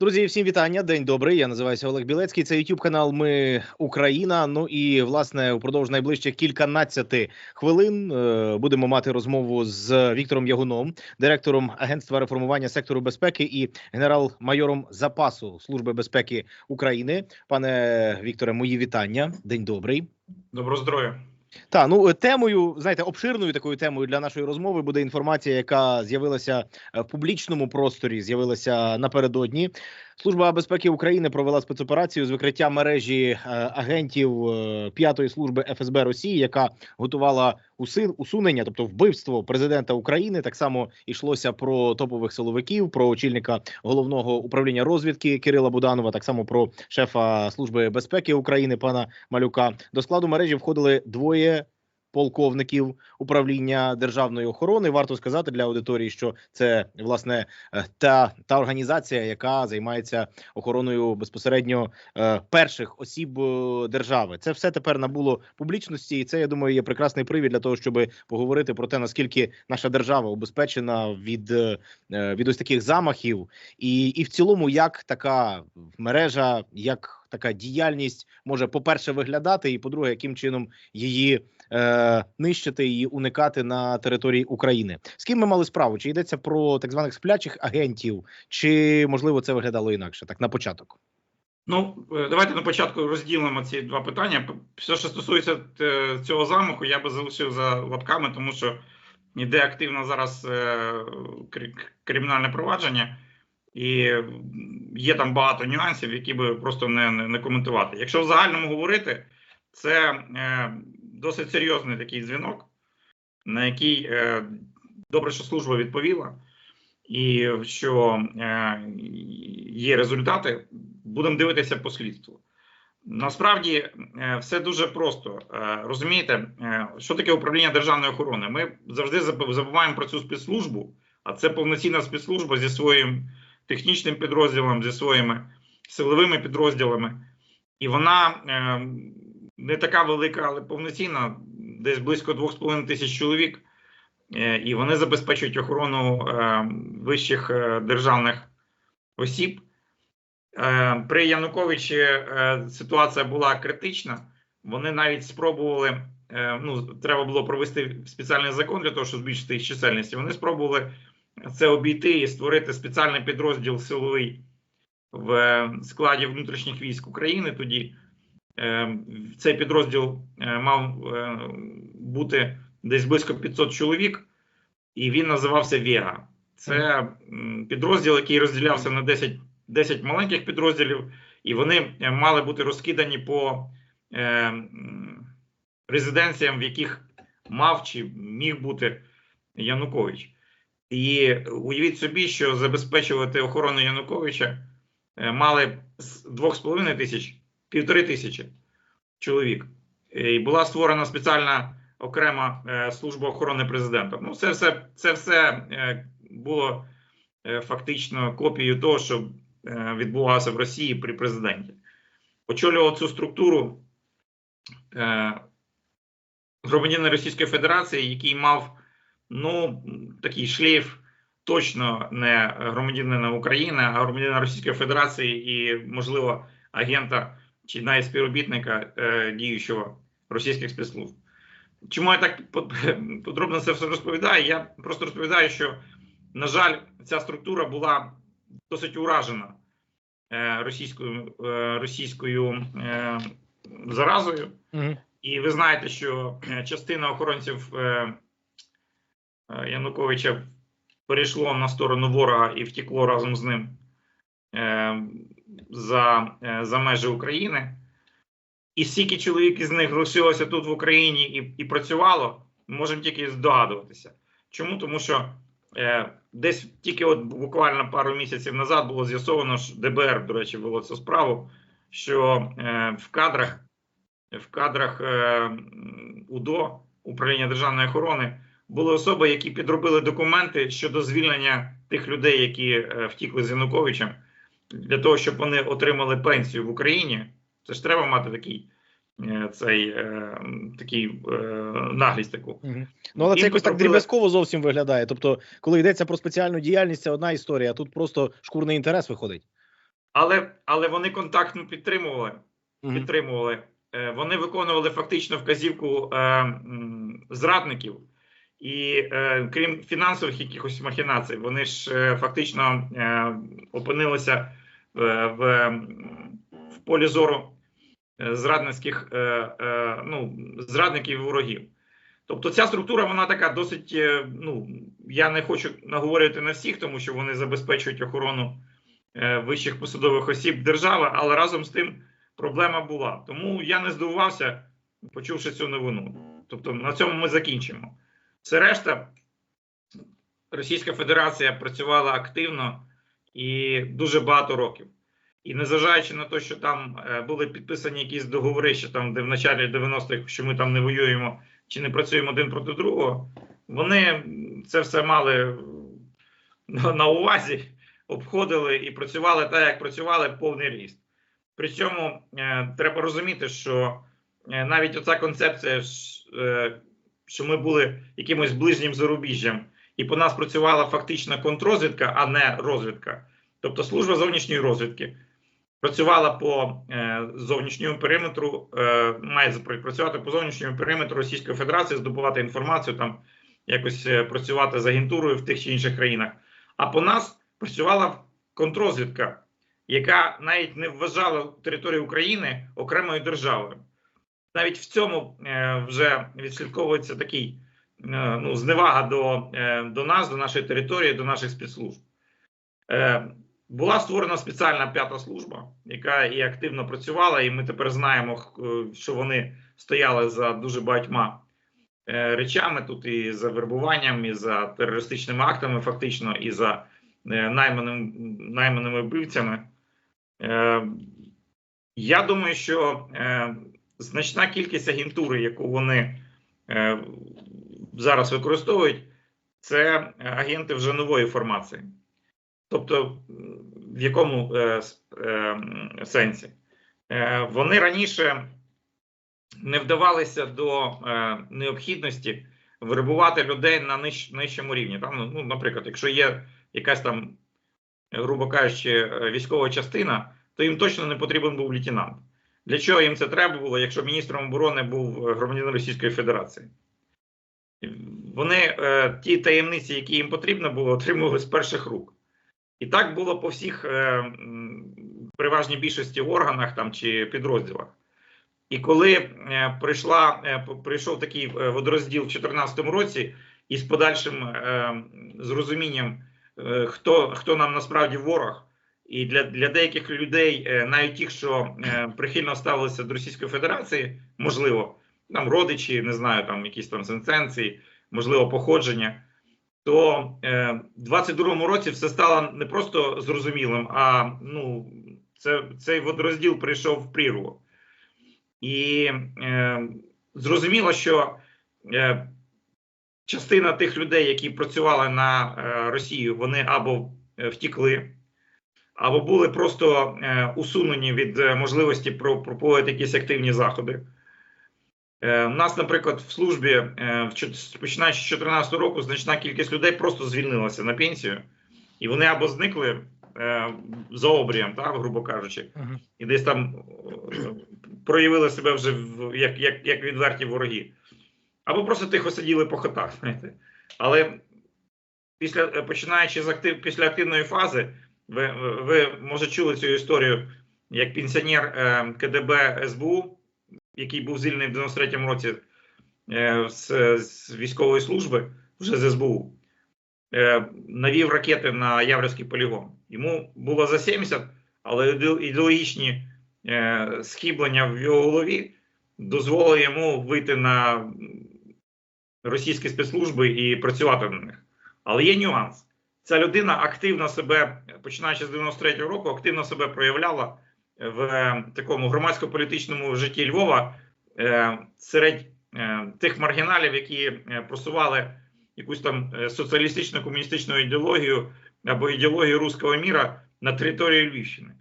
Друзі, всім вітання. День добрий. Я називаюся Олег Білецький. Це youtube канал Ми Україна. Ну і власне упродовж найближчих кільканадцяти хвилин е, будемо мати розмову з Віктором Ягуном, директором агентства реформування сектору безпеки і генерал-майором запасу служби безпеки України. Пане Вікторе, мої вітання. День добрий. Доброго здоров'я. Та ну е, темою, знаєте, обширною такою темою для нашої розмови буде інформація, яка з'явилася е, в публічному просторі. З'явилася напередодні. Служба безпеки України провела спецоперацію з викриття мережі е, агентів е, п'ятої служби ФСБ Росії, яка готувала усунення, тобто вбивство президента України. Так само йшлося про топових силовиків, про очільника головного управління розвідки Кирила Буданова, так само про шефа служби безпеки України пана Малюка. До складу мережі входили двоє. Полковників управління державної охорони варто сказати для аудиторії, що це власне е, та та організація, яка займається охороною безпосередньо е, перших осіб е, держави. Це все тепер набуло публічності, і це я думаю є прекрасний привід для того, щоб поговорити про те, наскільки наша держава убезпечена від, від ось таких замахів, і, і в цілому, як така мережа, як така діяльність може, по-перше, виглядати, і по-друге, яким чином її е, нищити і уникати на території України. З ким ми мали справу? Чи йдеться про так званих сплячих агентів, чи можливо це виглядало інакше? Так на початок. Ну, е, давайте на початку розділимо ці два питання. Все, що стосується е, цього замаху, я би залишив за лапками, тому що йде активно зараз е, кримінальне провадження, і є там багато нюансів, які би просто не, не, не коментувати. Якщо в загальному говорити, це е, досить серйозний такий дзвінок, на який е, добре, що служба відповіла. і що е, є результати, будемо дивитися по слідству. Насправді е, все дуже просто. Е, розумієте, е, що таке управління державної охорони? Ми завжди забуваємо про цю спецслужбу, а це повноцінна спецслужба зі своїм технічним підрозділом, зі своїми силовими підрозділами. І вона е, не така велика, але повноцінна, десь близько 2,5 тисяч чоловік. Е, і вони забезпечують охорону е, вищих е, державних осіб. Е, При Януковичі е, ситуація була критична. Вони навіть спробували. е, Ну, треба було провести спеціальний закон для того, щоб збільшити їх чисельність. Вони спробували це обійти і створити спеціальний підрозділ силовий в е, складі внутрішніх військ України. Тоді е, цей підрозділ е, мав бути десь близько 500 чоловік, і він називався Вега. Це підрозділ, який розділявся на 10, 10 маленьких підрозділів, і вони мали бути розкидані по е, резиденціям, в яких мав чи міг бути Янукович. І уявіть собі, що забезпечувати охорону Януковича е, мали з 2,5 тисяч півтори тисячі чоловік. І була створена спеціальна окрема е, служба охорони президента. Ну, це все, це все е, було е, фактично копією того, що е, відбувалося в Росії при президенті. Очолював цю структуру е, громадянин Російської Федерації, який мав ну, такий шлейф точно не громадянина України, а громадянина Російської Федерації і, можливо, агента чи навіть співробітника е, діючого російських спецслужб. Чому я так подробно це все розповідаю? Я просто розповідаю, що, на жаль, ця структура була досить уражена е, російською, е, російською е, заразою. Угу. І ви знаєте, що е, частина охоронців е, Януковича перейшло на сторону ворога і втекло разом з ним е, за, е, за межі України. І стільки чоловік із них лишилося тут в Україні і, і працювало, можемо тільки здогадуватися. Чому? Тому що е, десь тільки от буквально пару місяців назад було з'ясовано, що ДБР, до речі, було цю справу, що е, в кадрах в кадрах е, УДО управління державної охорони були особи, які підробили документи щодо звільнення тих людей, які е, втікли з Януковичем, для того, щоб вони отримали пенсію в Україні. Це ж треба мати такий е, цей е, такий е, наглість таку. Угу. Ну, але це Їм якось так потрапили- дріб'язково зовсім виглядає. Тобто, коли йдеться про спеціальну діяльність, це одна історія, а тут просто шкурний інтерес виходить. але, але вони контактно підтримували. Мгм. підтримували. Е, Вони виконували фактично вказівку е, зрадників, і е, крім фінансових якихось махінацій, вони ж е, фактично е, опинилися в, в, в полі зору е, зрадницьких е, е, ну, зрадників і ворогів. Тобто ця структура, вона така досить. е, Ну я не хочу наговорити на всіх, тому що вони забезпечують охорону е, вищих посадових осіб держави, але разом з тим проблема була. Тому я не здивувався, почувши цю новину. Тобто на цьому ми закінчимо. Все решта, Російська Федерація працювала активно і дуже багато років. І незважаючи на те, що там е, були підписані якісь договори, що там, де в началі 90-х, що ми там не воюємо чи не працюємо один проти другого, вони це все мали на, увазі, обходили і працювали так, як працювали повний ріст. При цьому е, треба розуміти, що е, навіть оця концепція, що ми були якимось ближнім зарубіжжям, і по нас працювала фактично контррозвідка, а не розвідка. Тобто служба зовнішньої розвідки працювала по е, зовнішньому периметру, е, має працювати по зовнішньому периметру Російської Федерації, здобувати інформацію, там якось е, працювати з агентурою в тих чи інших країнах. А по нас працювала контррозвідка, яка навіть не вважала територію України окремою державою. Навіть в цьому е, вже відслідковується такий е, ну, зневага до, е, до нас, до нашої території, до наших спецслужб. Була створена спеціальна п'ята служба, яка і активно працювала, і ми тепер знаємо, що вони стояли за дуже багатьма речами тут і за вербуванням, і за терористичними актами, фактично, і за найманим, найманими вбивцями. Я думаю, що значна кількість агентури, яку вони е, зараз використовують, це агенти вже нової формації. Тобто, в якому е, е, сенсі? Е, вони раніше не вдавалися до е, необхідності вербувати людей на ниж, нижчому рівні. Там, ну, наприклад, якщо є якась там, е, грубо кажучи, е, військова частина, то їм точно не потрібен був лейтенант. Для чого їм це треба було, якщо міністром оборони був е, громадянин Російської Федерації? Вони е, ті таємниці, які їм потрібно було, отримували з перших рук. І так було по всіх е, переважній більшості органах там чи підрозділах. І коли прийшла, прийшов такий водорозділ в 2014 році, і з подальшим зрозумінням, хто, хто нам насправді ворог, і для, для деяких людей, е, навіть тих, що е, прихильно ставилися до Російської Федерації, можливо, там родичі, не знаю, там якісь там сенсенції, можливо, походження то е, в 22-му році все стало не просто зрозумілим, а ну, це, цей водорозділ прийшов в прірву. І е, зрозуміло, що е, частина тих людей, які працювали на е, Росію, вони або е, втікли, або були просто е, усунені від е, можливості про- проводити якісь активні заходи. Е, У нас, наприклад, в службі, е, в починаючи з 2014 року, значна кількість людей просто звільнилася на пенсію, і вони або зникли е, за обрієм, так, грубо кажучи, і десь там е, проявили себе вже в, як, як, як відверті вороги, або просто тихо сиділи по хатах. Знаєте. Але після е, починаючи з актив, після активної фази, ви, ви, може чули цю історію, як пенсіонер е, КДБ СБУ який був звільнений в 93-му році е, з, з військової служби, вже з СБУ, е, навів ракети на Яврівський полігон. Йому було за 70, але ідеологічні схиблення в його голові дозволили йому вийти на російські спецслужби і працювати на них. Але є нюанс. Ця людина активно себе, починаючи з 93-го року, активно себе проявляла в е, такому громадсько-політичному житті Львова е, серед е, тих маргіналів, які е, просували якусь там е, соціалістичну комуністичну ідеологію або ідеологію руського міра на території Львівщини.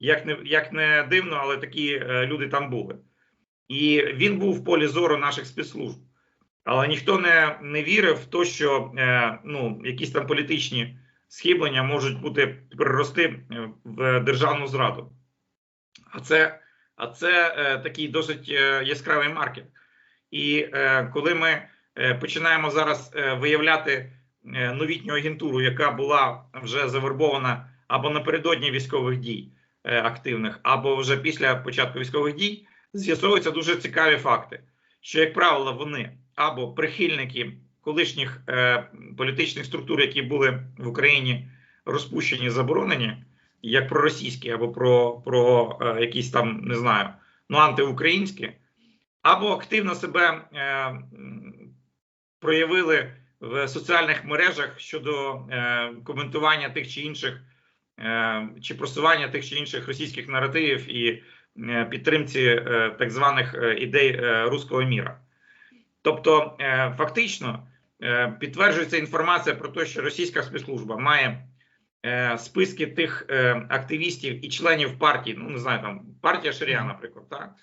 Як не, як не дивно, але такі е, люди там були. І він був в полі зору наших спецслужб. Але ніхто не, не вірив в те, що е, ну, якісь там політичні схиблення можуть бути перерости е, в державну зраду. А це, а це е, такий досить е, яскравий маркер. І е, коли ми е, починаємо зараз е, виявляти е, новітню агентуру, яка була вже завербована або напередодні військових дій е, активних, або вже після початку військових дій, з'ясовуються дуже цікаві факти, що, як правило, вони або прихильники колишніх е, політичних структур, які були в Україні розпущені, заборонені, як проросійські, або про, про е, якісь там не знаю, ну антиукраїнські, або активно себе е, проявили в соціальних мережах щодо е, коментування тих чи інших е, чи просування тих чи інших російських наративів і е, підтримці е, так званих ідей руського міра. Тобто, е, фактично е, підтверджується інформація про те, що російська спецслужба має е, списки тих активістів і членів партії, ну не знаю, там партія Шарія, наприклад, так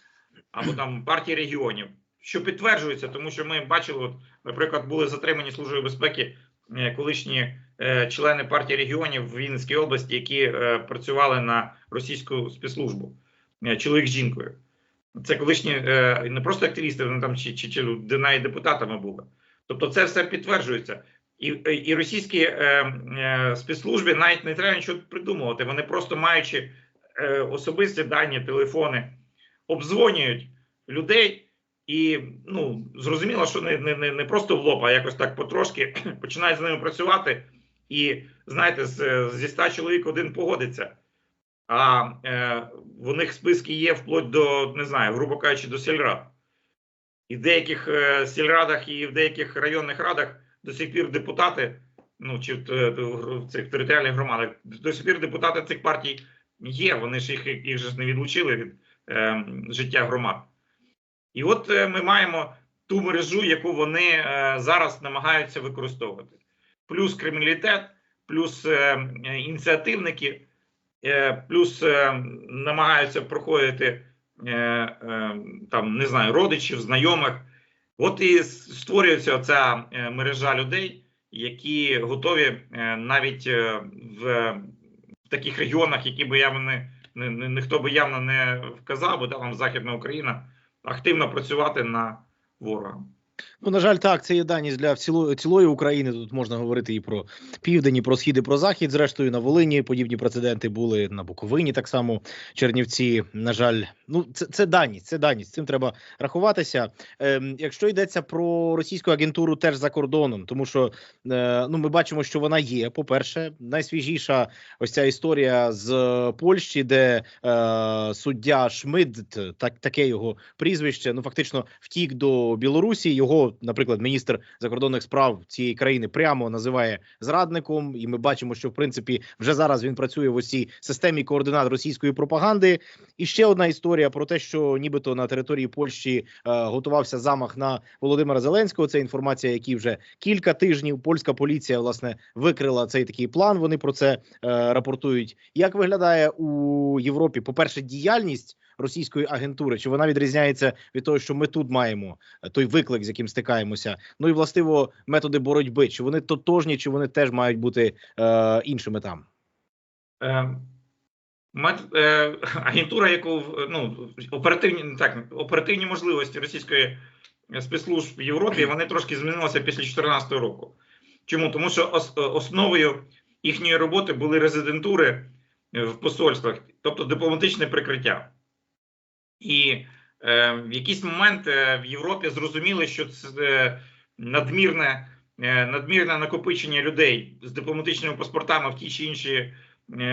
або там партії регіонів, що підтверджується, тому що ми бачили, от, наприклад, були затримані службою безпеки колишні члени партії регіонів в Вінницькій області, які працювали на російську спецслужбу, чоловік з жінкою. Це колишні е, не просто активісти, вони там чи, чи, чи навіть депутатами були. Тобто, це все підтверджується. І, і російські е, е, спецслужби навіть не треба нічого придумувати. Вони просто маючи е, особисті дані, телефони, обдзвонюють людей, і ну зрозуміло, що не, не, не просто в лоб, а якось так потрошки починають з ними працювати. І знаєте, з, зі ста чоловік один погодиться. А е, в них списки є вплоть до, не знаю, грубо кажучи, до сільрад. І в деяких е, сільрадах і в деяких районних радах до сих пір депутати, ну чи в, е, в цих територіальних громадах, до сих пір депутати цих партій є. Вони ж їх, їх же не відлучили від е, життя громад. І от е, ми маємо ту мережу, яку вони е, зараз намагаються використовувати. Плюс криміналітет, плюс е, ініціативники, плюс е, намагаються проходити е, е, там, не знаю, родичів, знайомих. От і створюється ця е, мережа людей, які готові е, навіть е, в, таких регіонах, які би я не, не, не ніхто би явно не вказав, бо там Західна Україна активно працювати на ворога. Ну, на жаль, так, це є даність для цілої, цілої України. Тут можна говорити і про південь, і про схід, і про захід. Зрештою, на Волині подібні прецеденти були на Буковині. Так само Чернівці. На жаль, ну це це даність. Це даність. Цим треба рахуватися. Ем, якщо йдеться про російську агентуру, теж за кордоном, тому що е, ну ми бачимо, що вона є. По перше, найсвіжіша ось ця історія з Польщі, де е, суддя Шмидт, так таке його прізвище. Ну фактично втік до Білорусі. Його, наприклад, міністр закордонних справ цієї країни прямо називає зрадником, і ми бачимо, що в принципі вже зараз він працює в ось цій системі координат російської пропаганди. І ще одна історія про те, що нібито на території Польщі е, готувався замах на Володимира Зеленського. Це інформація, які вже кілька тижнів польська поліція власне викрила цей такий план. Вони про це е, рапортують. Як виглядає у Європі? По перше, діяльність російської агентури, чи вона відрізняється від того, що ми тут маємо е, той виклик, з яким стикаємося? Ну і властиво методи боротьби, чи вони тотожні, чи вони теж мають бути е, іншими там? Е, е, агентура, яку ну оперативні так оперативні можливості російської спецслужб в Європі вони трошки змінилися після 2014 року. Чому тому, що ос, основою їхньої роботи були резидентури в посольствах, тобто дипломатичне прикриття. І е, в якийсь момент е, в Європі зрозуміли, що це е, надмірне е, надмірне накопичення людей з дипломатичними паспортами в тій чи іншій е,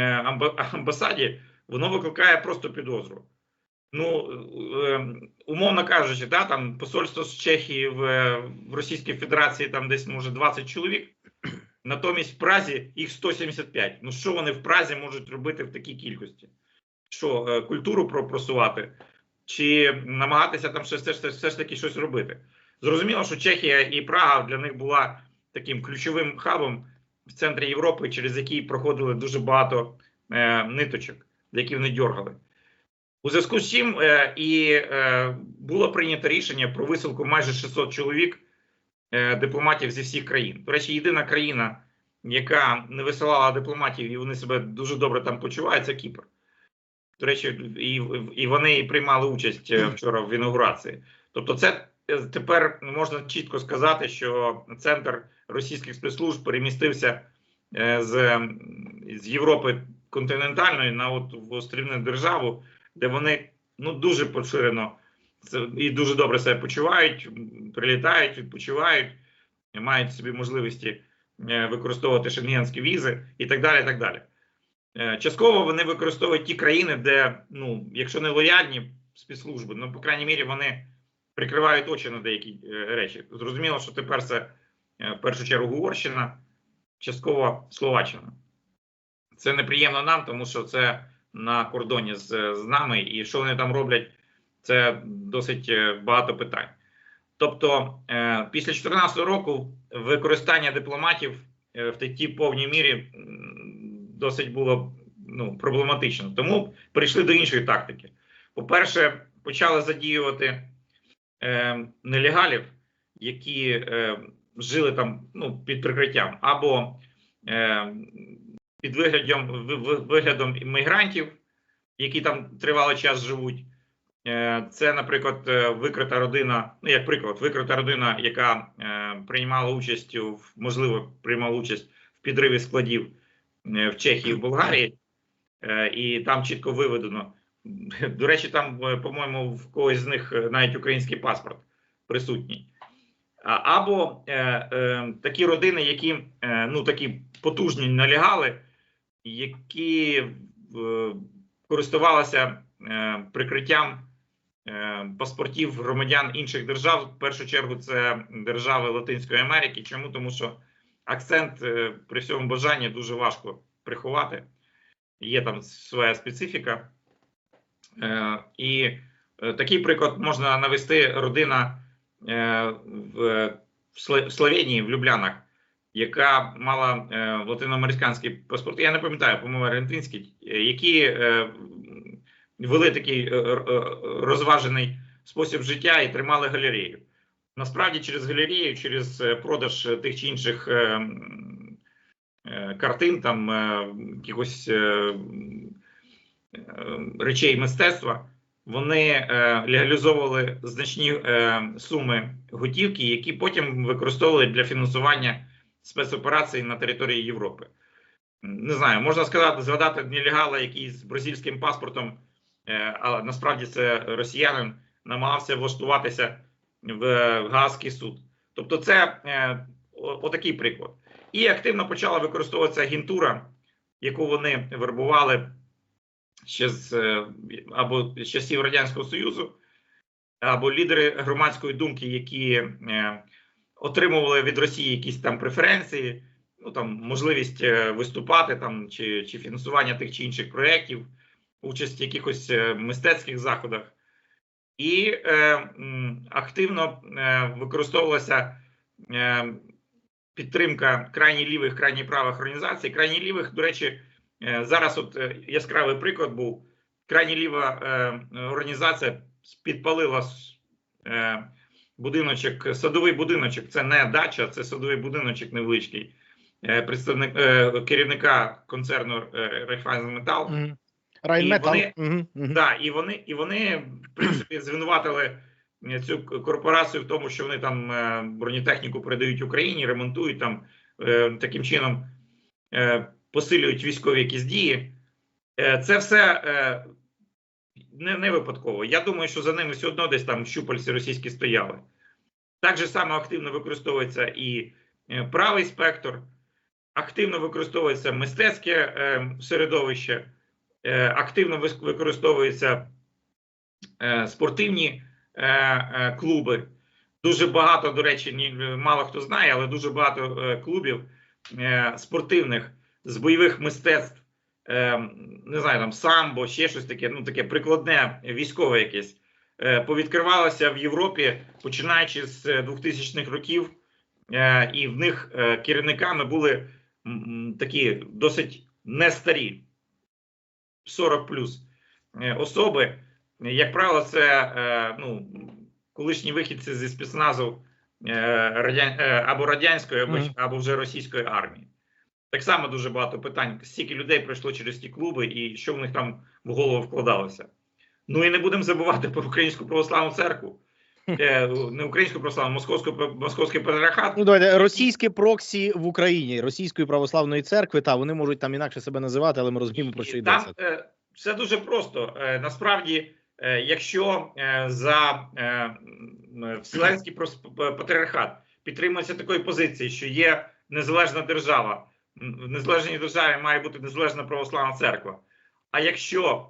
амбасаді, воно викликає просто підозру. Ну, е, умовно кажучи, да, там посольство з Чехії в, в Російській Федерації там десь може 20 чоловік. Натомість в Празі їх 175. Ну що вони в Празі можуть робити в такій кількості? Що е, культуру просувати? Чи намагатися там все, все, все ж таки щось робити. Зрозуміло, що Чехія і Прага для них була таким ключовим хабом в центрі Європи, через який проходили дуже багато е, ниточок, які вони дергали. У зв'язку з чим е, і е, було прийнято рішення про висилку майже 600 чоловік е, дипломатів зі всіх країн. До речі, єдина країна, яка не висилала дипломатів, і вони себе дуже добре там почувають, це Кіпр. До речі, і, і вони приймали участь е, вчора в інаугурації. Тобто, це е, тепер можна чітко сказати, що центр російських спецслужб перемістився е, з, з Європи континентальної на от в острівну державу, де вони ну дуже поширено і дуже добре себе почувають, прилітають, відпочивають, мають собі можливості використовувати шенгенські візи і так далі. І так далі. Е, Частково вони використовують ті країни, де, ну, якщо не лояльні спецслужби, ну, по крайній мірі, вони прикривають очі на деякі е, речі. Зрозуміло, що тепер це е, в першу чергу Угорщина, частково Словаччина. Це неприємно нам, тому що це на кордоні з, з нами, і що вони там роблять, це досить багато питань. Тобто, після 2014 року використання дипломатів в такій повній мірі досить було ну, проблематично. Тому перейшли до іншої тактики. По-перше, почали задіювати е, нелегалів, які е, жили там ну, під прикриттям, або е, під виглядом, ви- ви- виглядом іммігрантів, які там тривалий час живуть. Е, Це, наприклад, е, викрита родина, ну як приклад, викрита родина, яка е, приймала участь у можливо приймала участь в підриві складів в Чехії, в Болгарії, Е, і там чітко виведено. До речі, там, е, по-моєму, в когось з них е, навіть український паспорт присутній. Або е, е, такі родини, які е, ну такі потужні налягали, які е, користувалися е, прикриттям е, паспортів громадян інших держав. В першу чергу це держави Латинської Америки. Чому? Тому що акцент е, при всьому бажанні дуже важко приховати. Є там своя специфіка. Е, і е, такий приклад можна навести родина в, в Сло- в Словенії, в Люблянах, яка мала латиноамериканський паспорт. Я не пам'ятаю, по-моєму, аргентинський, які вели такий розважений спосіб життя і тримали галерею. Насправді, через галерею, через е, продаж е, тих чи інших е, картин, там якихось речей мистецтва, вони легалізовували значні суми готівки, які потім використовували для фінансування спецоперацій на території Європи. Не знаю, можна сказати, згадати нелегала, який з бразильським паспортом, але насправді це росіянин, намагався влаштуватися в Гаазький суд. Тобто, це е, отакий приклад. І активно почала використовуватися агентура, яку вони вербували ще з е, або з часів Радянського Союзу, або лідери громадської думки, які е, отримували від Росії якісь там преференції, ну там можливість виступати там чи, чи фінансування тих чи інших проєктів, участь в якихось мистецьких заходах. І е, активно е, використовувалася е, підтримка крайні лівих, крайні правих організацій. Крайні лівих, до речі, е, зараз от е, яскравий приклад був. Крайні ліва е, організація підпалила е, будиночок, садовий будиночок. Це не дача, це садовий будиночок невеличкий. Е, представник е, керівника концерну е, Райфайзенметал. Мгм. Райнметал. вони- Мгм, мгм. Да, і вони, і вони в принципі звинуватили е, цю корпорацію в тому, що вони там е, бронетехніку передають Україні, ремонтують там е, таким чином посилюють військові якісь дії. Це все не, не випадково. Я думаю, що за ними все одно десь там щупальці російські стояли. Так же само активно використовується і правий спектр, активно використовується мистецьке середовище, активно використовуються е, спортивні е, е, клуби. Дуже багато, до речі, мало хто знає, але дуже багато е, клубів е, спортивних з бойових мистецтв, е, не знаю, там самбо, ще щось таке, ну таке прикладне військове якесь, е, повідкривалося в Європі, починаючи з е, 2000-х років, е, і в них е, керівниками були такі досить не старі, 40 плюс е, особи. Як правило, це е, ну, колишні вихідці зі спецназу е, або радянської, або, або вже російської армії. Так само дуже багато питань. скільки людей пройшло через ті клуби, і що в них там в голову вкладалося. Ну і не будемо забувати про українську православну церкву. Е, Не українську православну, московську московський патріархат. Ну, давайте російське проксі в Україні Російської православної церкви. Та вони можуть там інакше себе називати, але ми розуміємо про що йдеться. Там е, все дуже просто. Е, насправді, якщо за Вселенський патріархат підтримується такої позиції, що є незалежна держава, в незалежній державі має бути незалежна православна церква. А якщо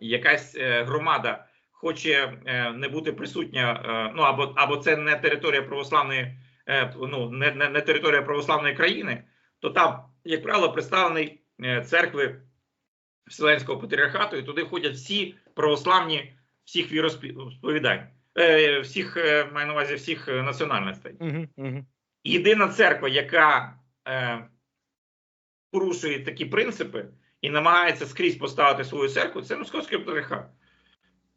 якась громада хоче е, не бути присутня, е, ну або або це не територія православної, е, ну не, не, не територія православної країни, то там, як правило, представлений церкви Вселенського патріархату, і туди ходять всі православні всіх віросповідань, всіх маю на увазі всіх національностей. Угу, угу. Єдина церква, яка е, порушує такі принципи і намагається скрізь поставити свою церкву, це Московський патріархат.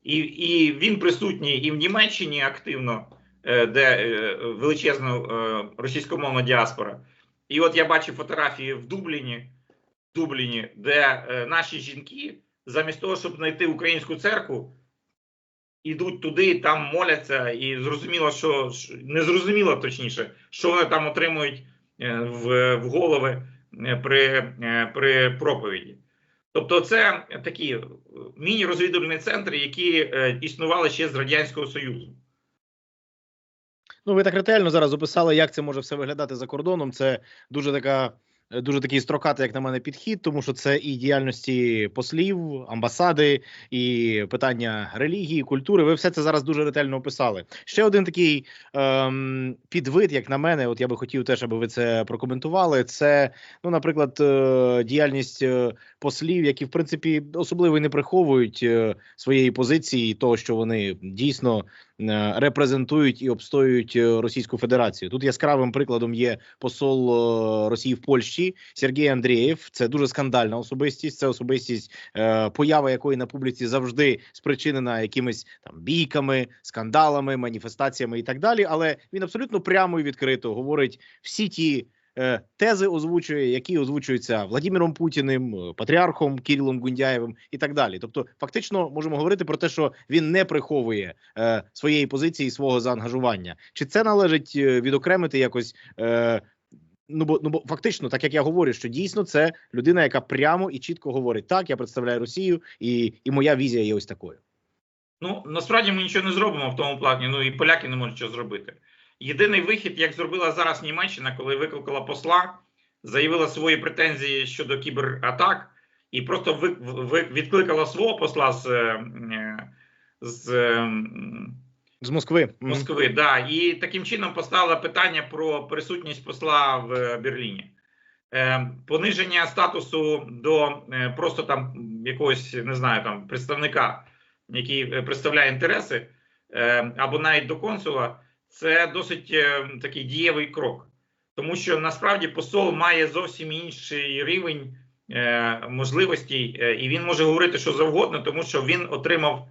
І, і він присутній і в Німеччині активно, е, де е, величезна е, російськомовна діаспора. І от я бачив фотографії в Дубліні, Дубліні, де наші жінки, замість того, щоб знайти українську церкву, ідуть туди, там моляться, і зрозуміло, що не зрозуміло точніше, що вони там отримують в, в голови при, при проповіді. Тобто, це такі е, міні-розвідувальні центри, які е, існували ще з Радянського Союзу. Ну, ви так ретельно зараз описали, як це може все виглядати за кордоном. Це дуже така. е, Дуже такий строкатий, як на мене, підхід, тому що це і діяльності послів, амбасади, і питання релігії, культури. Ви все це зараз дуже ретельно описали. Ще один такий ем, підвид, як на мене, от я би хотів теж, аби ви це прокоментували. Це, ну, наприклад, е, діяльність послів, які в принципі особливо не приховують е, своєї позиції, того, що вони дійсно е, репрезентують і обстоюють е, Російську Федерацію. Тут яскравим прикладом є посол Росії в Польщі Сергій Андрієв. Це дуже скандальна особистість. Це особистість, поява якої на публіці завжди спричинена якимись там бійками, скандалами, маніфестаціями і так далі. Але він абсолютно прямо і відкрито говорить всі ті. Е, Тези озвучує, які озвучуються Владимиром Путіним, е, патріархом Кирилом Гундяєвим і так далі. Тобто, фактично, можемо говорити про те, що він не приховує е, своєї позиції, свого заангажування. Чи це належить е, відокремити якось? Е, Ну бо ну бо фактично, так як я говорю, що дійсно це людина, яка прямо і чітко говорить: так, я представляю Росію, і, і моя візія є ось такою. Ну насправді ми нічого не зробимо в тому плані. Ну і поляки не можуть чого зробити. Єдиний вихід, як зробила зараз Німеччина, коли викликала посла, заявила свої претензії щодо кібератак, і просто відкликала свого посла з, е, з е, З Москви Москви. Да, і таким чином поставила питання про присутність посла в Берліні. Е, пониження статусу до е, просто там якогось, не знаю, там представника, який е, представляє інтереси, е, або навіть до консула, це досить е, такий дієвий крок. Тому що насправді посол має зовсім інший рівень е, можливостей, е, і він може говорити що завгодно, тому що він отримав,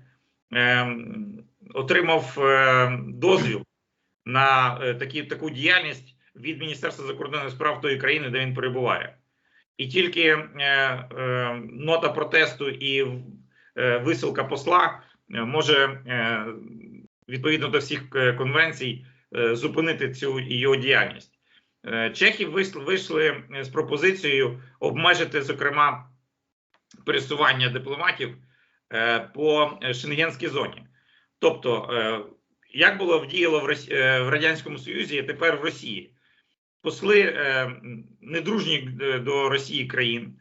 отримав дозвіл на такі, таку діяльність від Міністерства закордонних справ тої країни, де він перебуває. І тільки е, е, нота протесту і е, висилка посла може відповідно до всіх е, конвенцій е, зупинити цю його діяльність. Е, Чехи вийшли, з пропозицією обмежити, зокрема, пересування дипломатів по шенгенській зоні. Тобто, як було вдіяло в, Радянському Союзі, а тепер в Росії. Посли недружні до Росії країн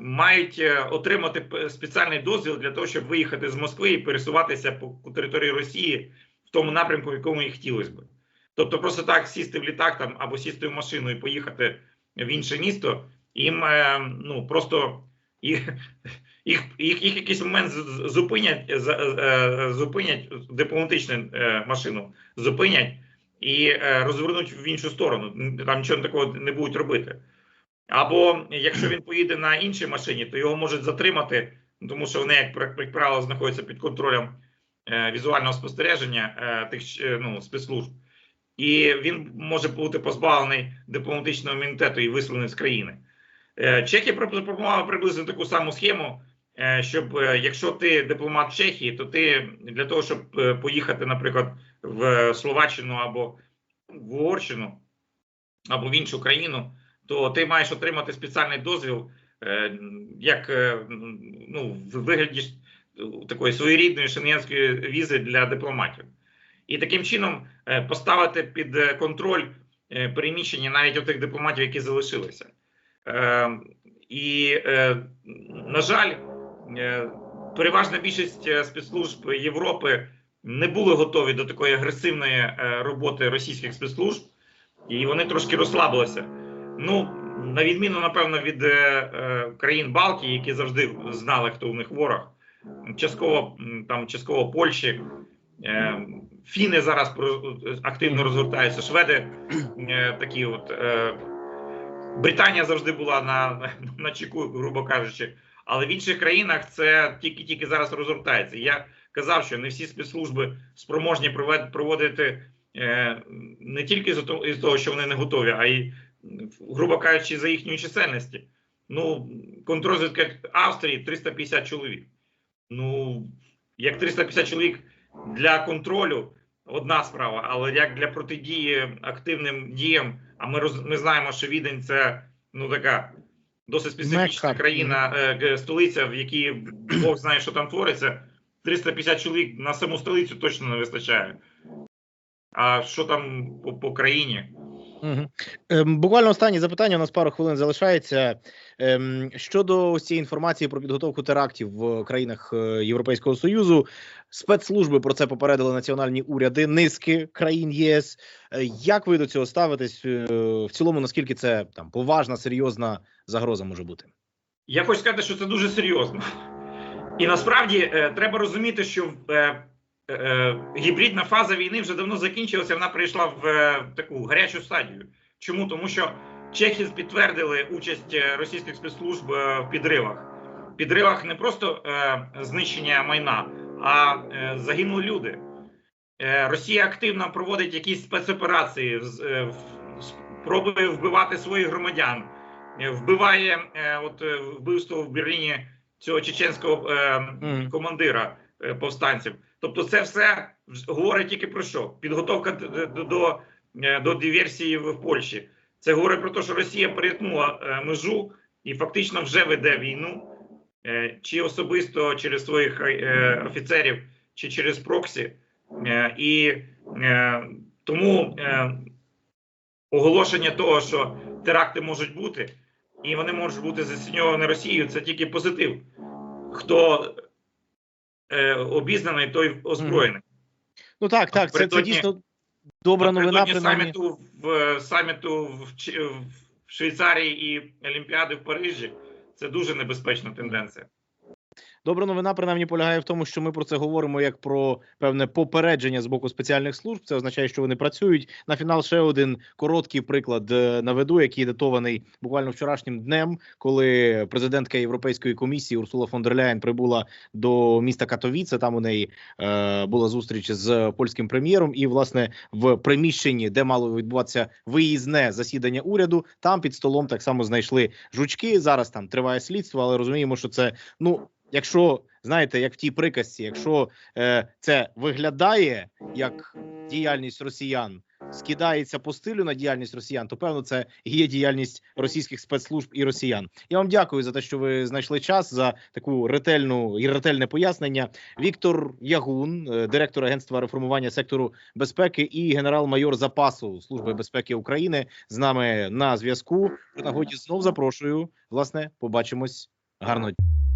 мають е, отримати спеціальний дозвіл для того, щоб виїхати з Москви і пересуватися по, території Росії в тому напрямку, в якому їх хотілося би. Тобто, просто так сісти в літак там або сісти в машину і поїхати в інше місто, їм е, ну просто їх, їх, їх, якийсь момент зупинять, е, зупинять дипломатичну е, машину, зупинять і е, розвернуть в іншу сторону. Там нічого такого не будуть робити. Або якщо він поїде на іншій машині, то його можуть затримати, тому що вони, як, пра- як правило, знаходяться під контролем е, візуального спостереження е, тих е, ну, спецслужб. і він може бути позбавлений дипломатичного імунітету і виселений з країни. Чехія пропо- запропонувала приблизно таку саму схему, щоб якщо ти дипломат Чехії, то ти для того, щоб поїхати, наприклад, в Словаччину або в Угорщину, або в іншу країну, то ти маєш отримати спеціальний дозвіл, е, як е, ну, в вигляді е, такої своєрідної шенгенської візи для дипломатів. І таким чином поставити під контроль переміщення навіть тих дипломатів, які залишилися. І, на жаль, переважна більшість спецслужб Європи не були готові до такої агресивної роботи російських спецслужб, і вони трошки розслабилися. Ну, на відміну, напевно, від е, е, країн Балтії, які завжди знали, хто у них ворог, частково там частково Польщі. Е, Фіни зараз активно розгортаються, шведи е, такі от. Е, Британія завжди була на, на чеку, грубо кажучи. Але в інших країнах це тільки-тільки зараз розгортається. Я казав, що не всі спецслужби спроможні проводити е, не тільки з того, що вони не готові, а й, грубо кажучи, за їхньої чисельності. Ну, контррозвідка Австрії 350 чоловік. Ну, як 350 чоловік для контролю одна справа, але як для протидії активним діям, а ми роз, ми знаємо, що Відень це ну така досить специфічна країна, е, столиця, в якій Бог знає, що там твориться. 350 чоловік на саму столицю точно не вистачає. А що там по, по країні? Угу. Ем, буквально останнє запитання. У нас пару хвилин залишається. Ем, щодо ось цієї інформації про підготовку терактів в країнах е, Європейського Союзу, спецслужби про це попередили національні уряди низки країн ЄС. Е, Як ви до цього ставитесь? Е, В цілому, наскільки це там поважна, серйозна загроза може бути? Я хочу сказати, що це дуже серйозно. І насправді е, треба розуміти, що е, гібридна фаза війни вже давно закінчилася. Вона прийшла в е, таку гарячу стадію. Чому? Тому що чехи підтвердили участь е, російських спецслужб е, в підривах. В підривах не просто е, знищення майна, а е, загинули люди. Е, Росія активно проводить якісь спецоперації, з- е, пробує вбивати своїх громадян, е, вбиває е, от е, вбивство в Берліні цього чеченського е, командира е, повстанців. Тобто, це все говорить тільки про що? Підготовка до, до, е, до диверсії в Польщі. Це говорить про те, що Росія перетнула е, межу і фактично вже веде війну, е, чи особисто через своїх офіцерів, чи через проксі. І тому оголошення того, що теракти можуть бути, і вони можуть бути засіньовані Росією, це тільки позитив. Хто е, обізнаний, той озброєний. Ну так, так, це, це дійсно добра новина. Принаймні. саміту в саміту в, в Швейцарії і Олімпіади в Парижі. Це дуже небезпечна тенденція. Добра новина принаймні полягає в тому, що ми про це говоримо як про певне попередження з боку спеціальних служб. Це означає, що вони працюють. На фінал ще один короткий приклад е, наведу, який датований буквально вчорашнім днем, коли президентка Європейської комісії Урсула фон дер Ляєн прибула до міста Катовіце. Там у неї е, була зустріч з польським прем'єром, і власне в приміщенні, де мало відбуватися виїзне засідання уряду, там під столом так само знайшли жучки. Зараз там триває слідство, але розуміємо, що це ну. Якщо знаєте, як в тій приказці, якщо е, це виглядає як діяльність росіян, скидається по стилю на діяльність росіян, то певно це є діяльність російських спецслужб і росіян. Я вам дякую за те, що ви знайшли час за таку ретельну і ретельне пояснення. Віктор Ягун, е, директор агентства реформування сектору безпеки, і генерал-майор запасу служби безпеки України з нами на зв'язку. При нагоді знов запрошую. Власне, побачимось. Гарного дня.